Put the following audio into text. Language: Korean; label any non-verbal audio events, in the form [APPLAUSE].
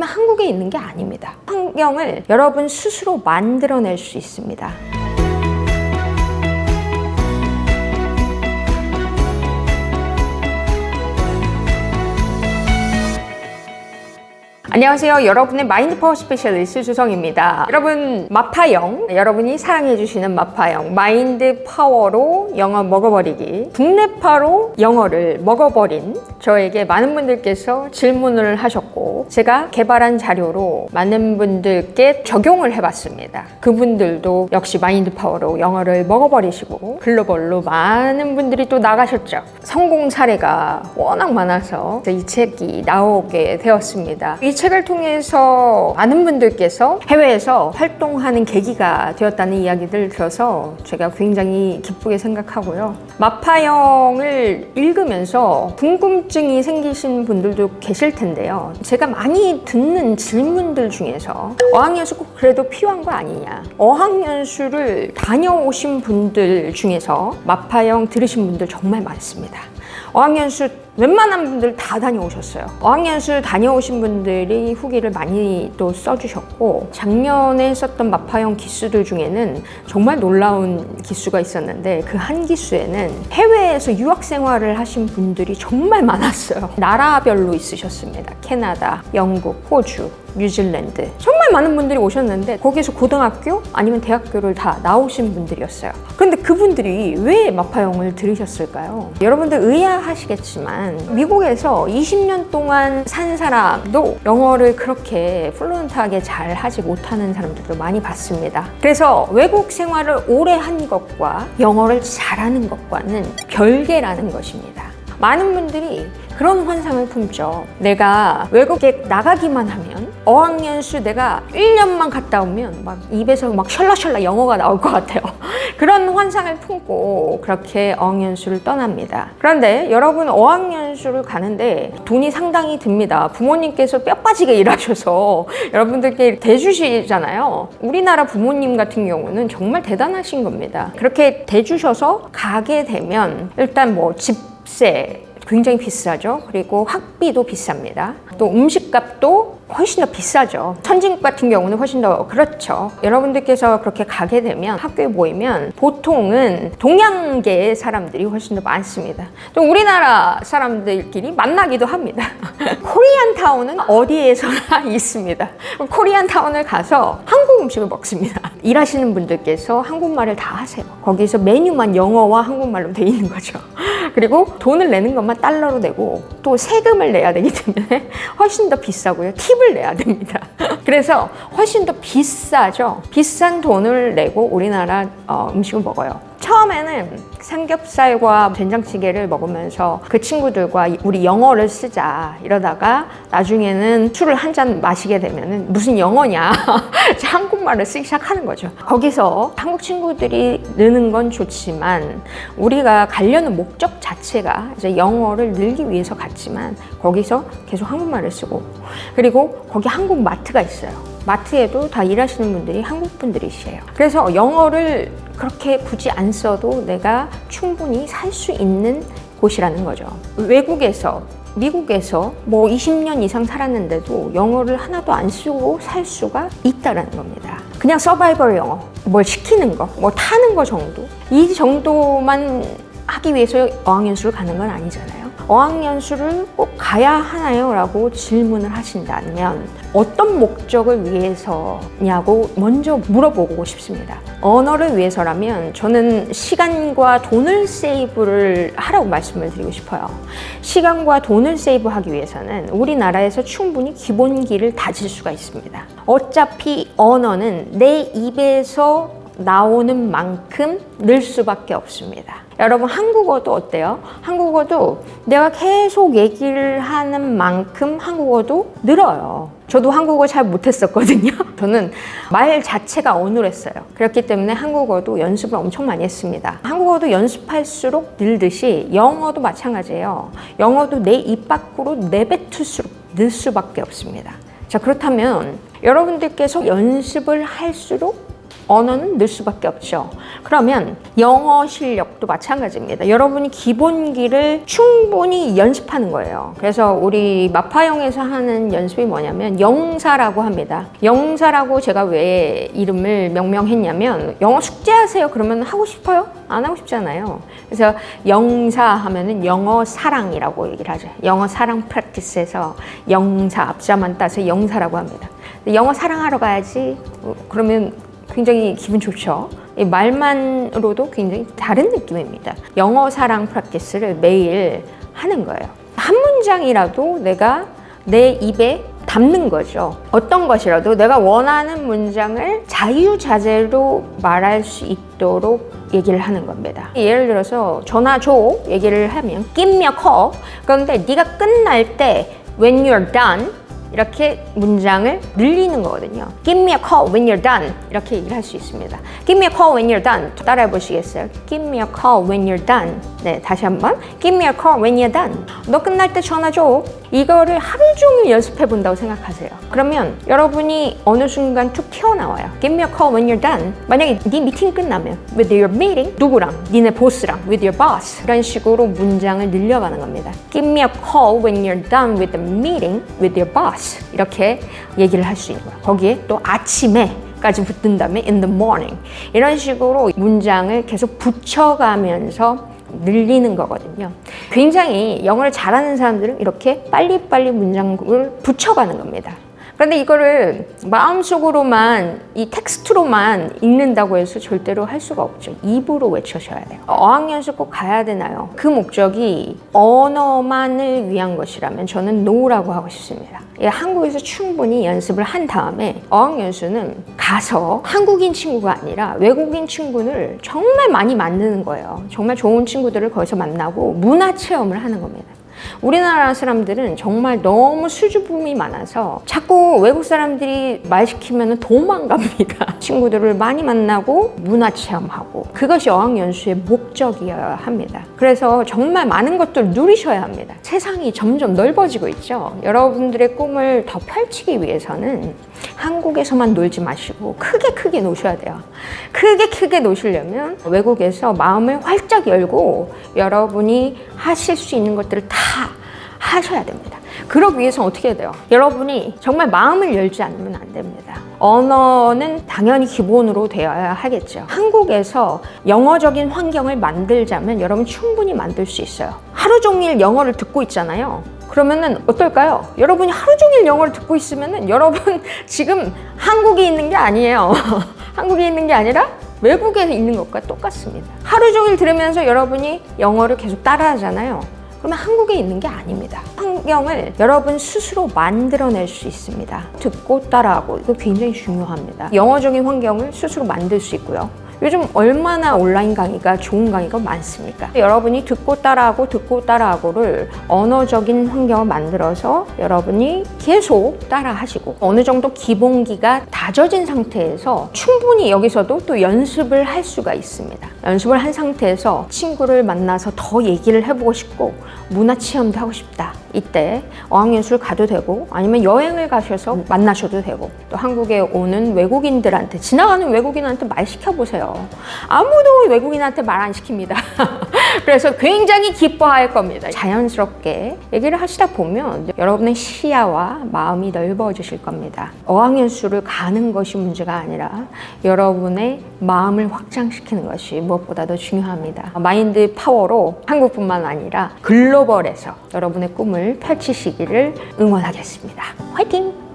그러면 한국에 있는 게 아닙니다. 환경을 여러분 스스로 만들어낼 수 있습니다. 안녕하세요. 여러분의 마인드 파워 스페셜리스트 주성입니다. 여러분, 마파영, 여러분이 사랑해주시는 마파영, 마인드 파워로 영어 먹어버리기, 국내파로 영어를 먹어버린 저에게 많은 분들께서 질문을 하셨고, 제가 개발한 자료로 많은 분들께 적용을 해봤습니다. 그분들도 역시 마인드 파워로 영어를 먹어버리시고, 글로벌로 많은 분들이 또 나가셨죠. 성공 사례가 워낙 많아서 이 책이 나오게 되었습니다. 이책 을 통해서 많은 분들께서 해외에서 활동하는 계기가 되었다는 이야기들 들어서 제가 굉장히 기쁘게 생각하고요. 마파영을 읽으면서 궁금증이 생기신 분들도 계실 텐데요. 제가 많이 듣는 질문들 중에서 어학연수 꼭 그래도 필요한 거 아니냐. 어학연수를 다녀오신 분들 중에서 마파영 들으신 분들 정말 많습니다. 어학연수 웬만한 분들 다 다녀오셨어요. 어학연수 다녀오신 분들이 후기를 많이 또 써주셨고 작년에 썼던 마파형 기수들 중에는 정말 놀라운 기수가 있었는데 그 한 기수에는 해외에서 유학 생활을 하신 분들이 정말 많았어요. 나라별로 있으셨습니다. 캐나다, 영국, 호주, 뉴질랜드 정말 많은 분들이 오셨는데 거기서 고등학교 아니면 대학교를 다 나오신 분들이었어요. 그런데 그분들이 왜 마파형을 들으셨을까요? 여러분들 의 아하시겠지만 미국에서 20년 동안 산 사람도 영어를 그렇게 플루언트하게 잘 하지 못하는 사람들도 많이 봤습니다. 그래서 외국 생활을 오래 한 것과 영어를 잘하는 것과는 별개라는 것입니다. 많은 분들이 그런 환상을 품죠. 내가 외국에 나가기만 하면 어학연수 내가 1년만 갔다 오면 막 입에서 막 셜라셜라 영어가 나올 것 같아요. [LAUGHS] 그런 환상을 품고 그렇게 어학연수를 떠납니다. 그런데 여러분 어학연수를 가는데 돈이 상당히 듭니다. 부모님께서 뼈 빠지게 일하셔서 [LAUGHS] 여러분들께 대주시잖아요. 우리나라 부모님 같은 경우는 정말 대단하신 겁니다. 그렇게 대주셔서 가게 되면 일단 뭐 집세 굉장히 비싸죠. 그리고 학비도 비쌉니다. 또 음식값도 훨씬 더 비싸죠. 선진국 같은 경우는 훨씬 더 그렇죠. 여러분들께서 그렇게 가게 되면 학교에 모이면 보통은 동양계의 사람들이 훨씬 더 많습니다. 또 우리나라 사람들끼리 만나기도 합니다. [LAUGHS] 코리안 타운은 어디에서나 [LAUGHS] 있습니다. 코리안 타운을 가서 한국 음식을 먹습니다. 일하시는 분들께서 한국말을 다 하세요. 거기서 메뉴만 영어와 한국말로 돼 있는 거죠. 그리고 돈을 내는 것만 달러로 내고 또 세금을 내야 되기 때문에 [LAUGHS] 훨씬 더 비싸고요. 팁을 내야 됩니다. [LAUGHS] 그래서 훨씬 더 비싸죠. 비싼 돈을 내고 우리나라 어, 음식을 먹어요. 처음에는 삼겹살과 된장찌개를 먹으면서 그 친구들과 우리 영어를 쓰자 이러다가 나중에는 술을 한 잔 마시게 되면은 무슨 영어냐 [LAUGHS] 한국말을 쓰기 시작하는 거죠. 거기서 한국 친구들이 느는 건 좋지만 우리가 가려는 목적 자체가 이제 영어를 늘기 위해서 갔지만 거기서 계속 한국말을 쓰고 그리고 거기 한국 마트가 있어요. 마트에도 다 일하시는 분들이 한국 분들이시에요. 그래서 영어를 그렇게 굳이 안 써도 내가 충분히 살 수 있는 곳이라는 거죠. 외국에서 미국에서 뭐 20년 이상 살았는데도 영어를 하나도 안 쓰고 살 수가 있다라는 겁니다. 그냥 서바이벌 영어, 뭘 시키는 거, 뭐 타는 거 정도. 이 정도만 하기 위해서 어학연수를 가는 건 아니잖아요. 어학연수를 꼭 가야 하나요? 라고 질문을 하신다면 어떤 목적을 위해서냐고 먼저 물어보고 싶습니다. 언어를 위해서라면 저는 시간과 돈을 세이브를 하라고 말씀을 드리고 싶어요. 시간과 돈을 세이브하기 위해서는 우리나라에서 충분히 기본기를 다질 수가 있습니다. 어차피 언어는 내 입에서 나오는 만큼 늘 수밖에 없습니다. 여러분 한국어도 어때요? 한국어도 내가 계속 얘기를 하는 만큼 한국어도 늘어요. 저도 한국어 잘 못했었거든요. [LAUGHS] 저는 말 자체가 어눌했어요. 그렇기 때문에 한국어도 연습을 엄청 많이 했습니다. 한국어도 연습할수록 늘듯이 영어도 마찬가지예요. 영어도 내 입 밖으로 내뱉을수록 늘 수밖에 없습니다. 자, 그렇다면 여러분들께서 연습을 할수록 언어는 늘 수밖에 없죠. 그러면 영어 실력도 마찬가지입니다. 여러분이 기본기를 충분히 연습하는 거예요. 그래서 우리 마파영에서 하는 연습이 뭐냐면 영사라고 합니다. 영사라고 제가 왜 이름을 명명했냐면 영어 숙제하세요. 그러면 하고 싶어요? 안 하고 싶잖아요. 그래서 영사 하면은 영어 사랑이라고 얘기를 하죠. 영어 사랑 프랙티스에서 영사 앞자만 따서 영사라고 합니다. 영어 사랑하러 가야지. 어, 그러면 굉장히 기분 좋죠. 이 말만으로도 굉장히 다른 느낌입니다. 영어 사랑 프랙티스를 매일 하는 거예요. 한 문장이라도 내가 내 입에 담는 거죠. 어떤 것이라도 내가 원하는 문장을 자유자재로 말할 수 있도록 얘기를 하는 겁니다. 예를 들어서 전화 줘 얘기를 하면 give me a call. 그런데 네가 끝날 때 when you're done 이렇게 문장을 늘리는 거거든요. Give me a call when you're done. 이렇게 얘기를 할 수 있습니다. Give me a call when you're done. 따라해 보시겠어요? Give me a call when you're done. 네, 다시 한번. Give me a call when you're done. 너 끝날 때 전화 줘. 이거를 하루 종일 연습해 본다고 생각하세요. 그러면 여러분이 어느 순간 툭 튀어나와요. Give me a call when you're done. 만약에 네 미팅 끝나면 with your meeting 누구랑? 니네 보스랑 with your boss 이런 식으로 문장을 늘려가는 겁니다. Give me a call when you're done with the meeting with your boss. 이렇게 얘기를 할 수 있는 거예요. 거기에 또 아침에 까지 붙은 다음에 in the morning 이런 식으로 문장을 계속 붙여가면서 늘리는 거거든요. 굉장히 영어를 잘하는 사람들은 이렇게 빨리빨리 문장을 붙여가는 겁니다. 그런데 이거를 마음속으로만 이 텍스트로만 읽는다고 해서 절대로 할 수가 없죠. 입으로 외쳐셔야 돼요. 어학연수 꼭 가야 되나요? 그 목적이 언어만을 위한 것이라면 저는 노라고 하고 싶습니다. 예, 한국에서 충분히 연습을 한 다음에 어학연수는 가서 한국인 친구가 아니라 외국인 친구를 정말 많이 만드는 거예요. 정말 좋은 친구들을 거기서 만나고 문화 체험을 하는 겁니다. 우리나라 사람들은 정말 너무 수줍음이 많아서 자꾸 외국 사람들이 말 시키면 도망갑니다. [LAUGHS] 친구들을 많이 만나고 문화 체험하고 그것이 어학 연수의 목적이어야 합니다. 그래서 정말 많은 것들을 누리셔야 합니다. 세상이 점점 넓어지고 있죠. 여러분들의 꿈을 더 펼치기 위해서는 한국에서만 놀지 마시고 크게 크게 노셔야 돼요. 크게 크게 노시려면 외국에서 마음을 활짝 열고 여러분이 하실 수 있는 것들을 다 하셔야 됩니다. 그러기 위해서 어떻게 해야 돼요? 여러분이 정말 마음을 열지 않으면 안 됩니다. 언어는 당연히 기본으로 되어야 하겠죠. 한국에서 영어적인 환경을 만들자면 여러분 충분히 만들 수 있어요. 하루 종일 영어를 듣고 있잖아요. 그러면은 어떨까요? 여러분이 하루 종일 영어를 듣고 있으면은 여러분 [LAUGHS] 지금 한국에 있는 게 아니에요. [LAUGHS] 한국에 있는 게 아니라 외국에 있는 것과 똑같습니다. 하루 종일 들으면서 여러분이 영어를 계속 따라하잖아요. 그러면 한국에 있는 게 아닙니다. 환경을 여러분 스스로 만들어낼 수 있습니다. 듣고 따라하고 이거 굉장히 중요합니다. 영어적인 환경을 스스로 만들 수 있고요. 요즘 얼마나 온라인 강의가 좋은 강의가 많습니까? 여러분이 듣고 따라하고 듣고 따라하고를 언어적인 환경을 만들어서 여러분이 계속 따라하시고 어느 정도 기본기가 다져진 상태에서 충분히 여기서도 또 연습을 할 수가 있습니다. 연습을 한 상태에서 친구를 만나서 더 얘기를 해보고 싶고 문화 체험도 하고 싶다. 이때 어학연수를 가도 되고 아니면 여행을 가셔서 만나셔도 되고 또 한국에 오는 외국인들한테 지나가는 외국인한테 말 시켜보세요. 아무도 외국인한테 말 안 시킵니다. [LAUGHS] [LAUGHS] 그래서 굉장히 기뻐할 겁니다. 자연스럽게 얘기를 하시다 보면 여러분의 시야와 마음이 넓어지실 겁니다. 어학연수를 가는 것이 문제가 아니라 여러분의 마음을 확장시키는 것이 무엇보다도 중요합니다. 마인드 파워로 한국뿐만 아니라 글로벌에서 여러분의 꿈을 펼치시기를 응원하겠습니다. 화이팅!